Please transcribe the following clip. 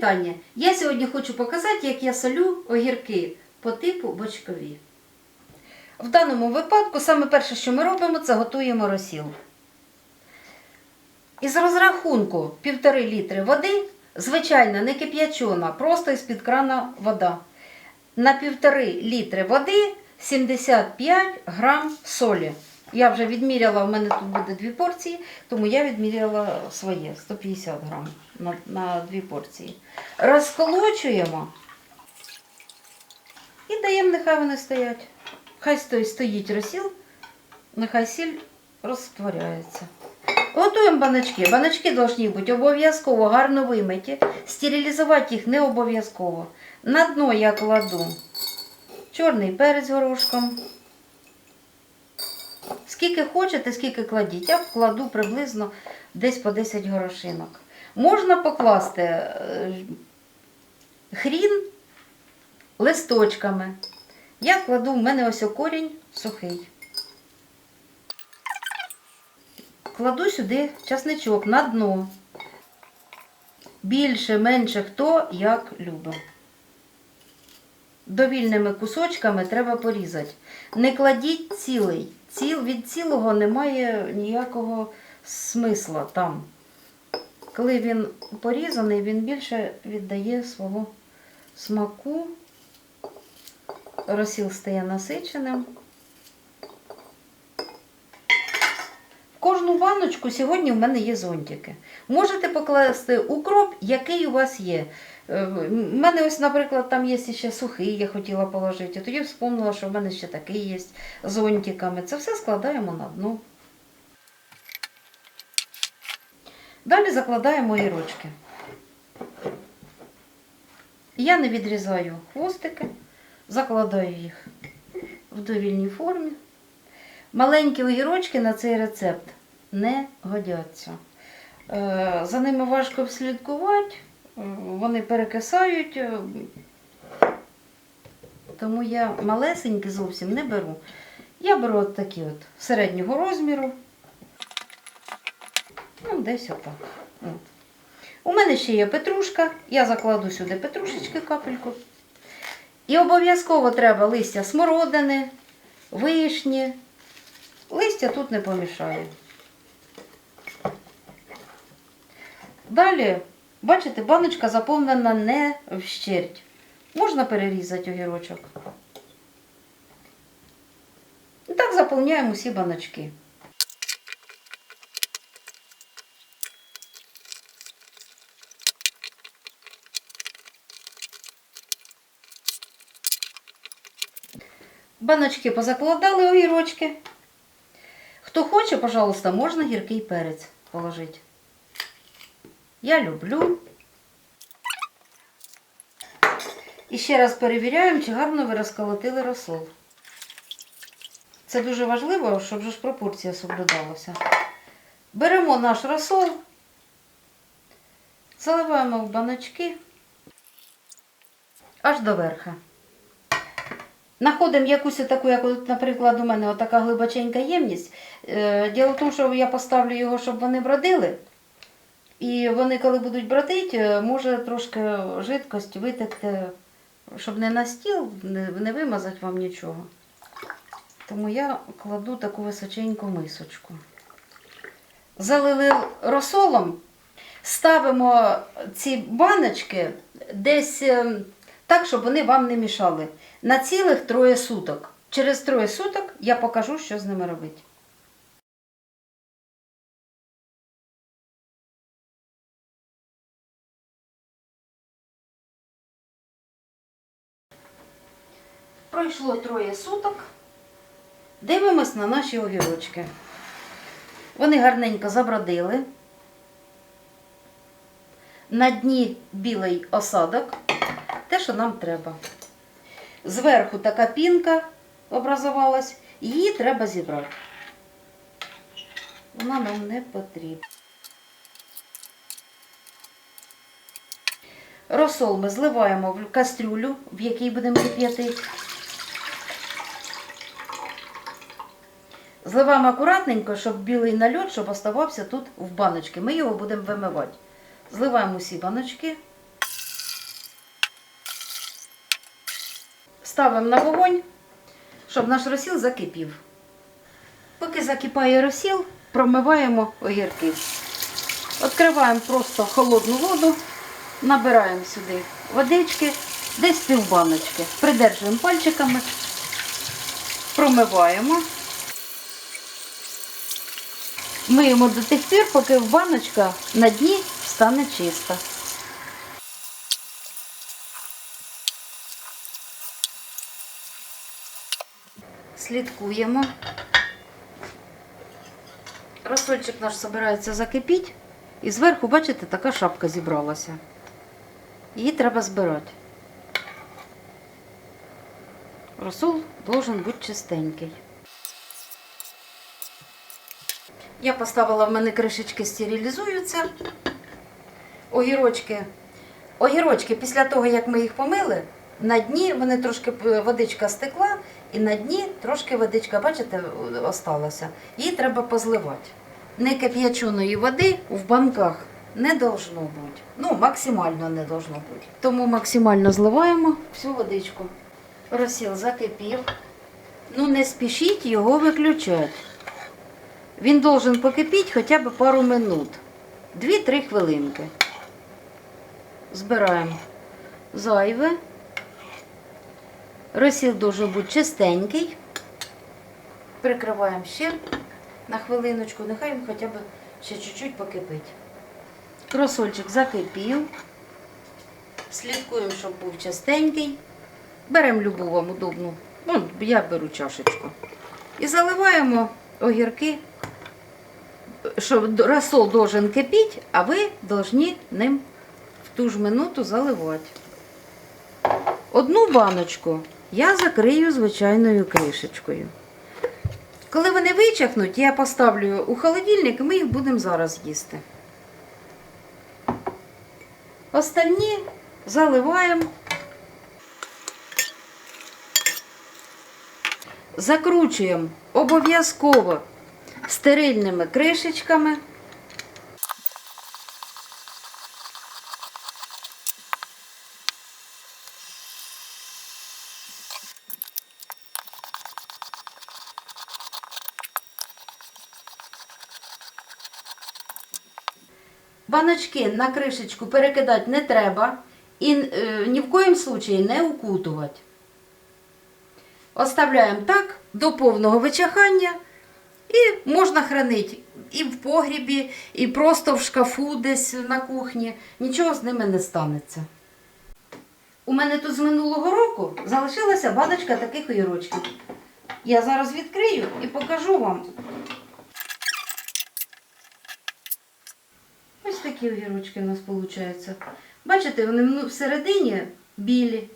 вітання! Я сьогодні хочу показати, як я солю огірки по типу бочкові. В даному випадку саме перше, що ми робимо, це готуємо розсіл. Із розрахунку 1,5 літри води, звичайно, не кип'ячона, просто із-під крана вода. На 1,5 літри води 75 грам солі. Я вже відміряла, в мене тут буде дві порції, тому я відміряла своє 150 грам на, на дві порції. Розколочуємо і даємо, нехай вони стоять. Хай сто- стоїть розсіл, нехай сіль розтворяється. Готуємо баночки. Баночки повинні бути обов'язково гарно вимиті. Стерилізувати їх не обов'язково. На дно я кладу чорний перець горошком. Скільки хочете, скільки кладіть. Я вкладу приблизно десь по 10 горошинок. Можна покласти е, хрін листочками. Я кладу, в мене ось корінь сухий. Кладу сюди часничок на дно. Більше, менше хто як любить. Довільними кусочками треба порізати. Не кладіть цілий. Ціл, від цілого немає ніякого смисла там. Коли він порізаний, він більше віддає свого смаку. Розсіл стає насиченим. Кожну баночку сьогодні в мене є зонтики. Можете покласти укроп, який у вас є. Е, У мене ось, наприклад, там є ще сухий, я хотіла положити. Тоді вспомнила, що в мене ще такий є зонтиками. Це все складаємо на дно. Далі закладаємо огірочки. Я не відрізаю хвостики, закладаю їх в довільній формі. Маленькі огірочки на цей рецепт не годяться. Е, За ними важко слідкувати, е, вони перекисають, е, тому я малесенькі зовсім не беру. Я беру от такі от середнього розміру. Ну, десь отак. От. У мене ще є петрушка, я закладу сюди петрушечки капельку. І обов'язково треба листя смородини, вишні. Листя тут не помішає. Далі, бачите, баночка заповнена не вщерть. Можна перерізати огірочок. І так заповняємо усі баночки. Баночки позакладали огірочки. Хто хоче, пожалуйста, можна гіркий перець положити. Я люблю. І ще раз перевіряємо, чи гарно ви розколотили розсол. Це дуже важливо, щоб ж пропорція соблюдалася. Беремо наш розсол, заливаємо в баночки аж до верха. Находимо якусь таку, як, наприклад, у мене отака глибоченька ємність. Е, Діло в тому, що я поставлю його, щоб вони бродили. І вони, коли будуть бродити, е, може трошки жидкость витекти, щоб не на стіл, не, не вимазати вам нічого. Тому я кладу таку височеньку мисочку. Залили розсолом, ставимо ці баночки десь е, так, щоб вони вам не мішали. На цілих троє суток. Через троє суток я покажу, що з ними робити. Пройшло троє суток. Дивимось на наші огірочки. Вони гарненько забродили. На дні білий осадок. Те, що нам треба. Зверху така пінка образувалась, її треба зібрати. Вона нам не потрібна. Розсол ми зливаємо в кастрюлю, в якій будемо кип'яти. Зливаємо акуратненько, щоб білий нальот щоб оставався тут в баночки. Ми його будемо вимивати. Зливаємо усі баночки. Ставимо на вогонь, щоб наш розсіл закипів. Поки закипає розсіл, промиваємо огірки. Відкриваємо просто холодну воду, набираємо сюди водички, десь півбаночки. Придержуємо пальчиками, промиваємо. Миємо до тих пір, поки баночка на дні стане чиста. Слідкуємо. Розсольчик наш збирається закипіти. І зверху, бачите, така шапка зібралася. Її треба збирати. Розсол должен бути чистенький. Я поставила в мене кришечки стерилізуються. Огірочки. Огірочки після того, як ми їх помили, на дні вони трошки е, водичка стекла, і на дні трошки водичка, бачите, осталася. Її треба позливати. Не кип'яченої води в банках не должно бути. Ну, максимально не должно бути. Тому максимально зливаємо всю водичку. Розсіл закипів. Ну, не спішіть його виключати. Він должен покипіти хоча б пару минут. 2-3 хвилинки. Збираємо зайве. Розсіл дуже бути чистенький. Прикриваємо ще на хвилиночку, нехай він хоча б ще чуть-чуть покипить. Кросольчик закипів. Слідкуємо, щоб був чистенький. Беремо любу вам удобну. Ну, я беру чашечку. І заливаємо огірки, що розсол должен кипіти, а ви повинні ним в ту ж минуту заливати. Одну баночку я закрию звичайною кришечкою. Коли вони вичахнуть, я поставлю у холодильник і ми їх будемо зараз їсти. Остальні заливаємо. Закручуємо обов'язково стерильними кришечками. Баночки на кришечку перекидати не треба і е, ні в коїм случаї не укутувати. Оставляємо так до повного вичахання і можна хранити і в погрібі, і просто в шкафу десь на кухні. Нічого з ними не станеться. У мене тут з минулого року залишилася баночка таких огірочків. Я зараз відкрию і покажу вам. Ось такі огірочки у нас виходять. Бачите, вони всередині білі,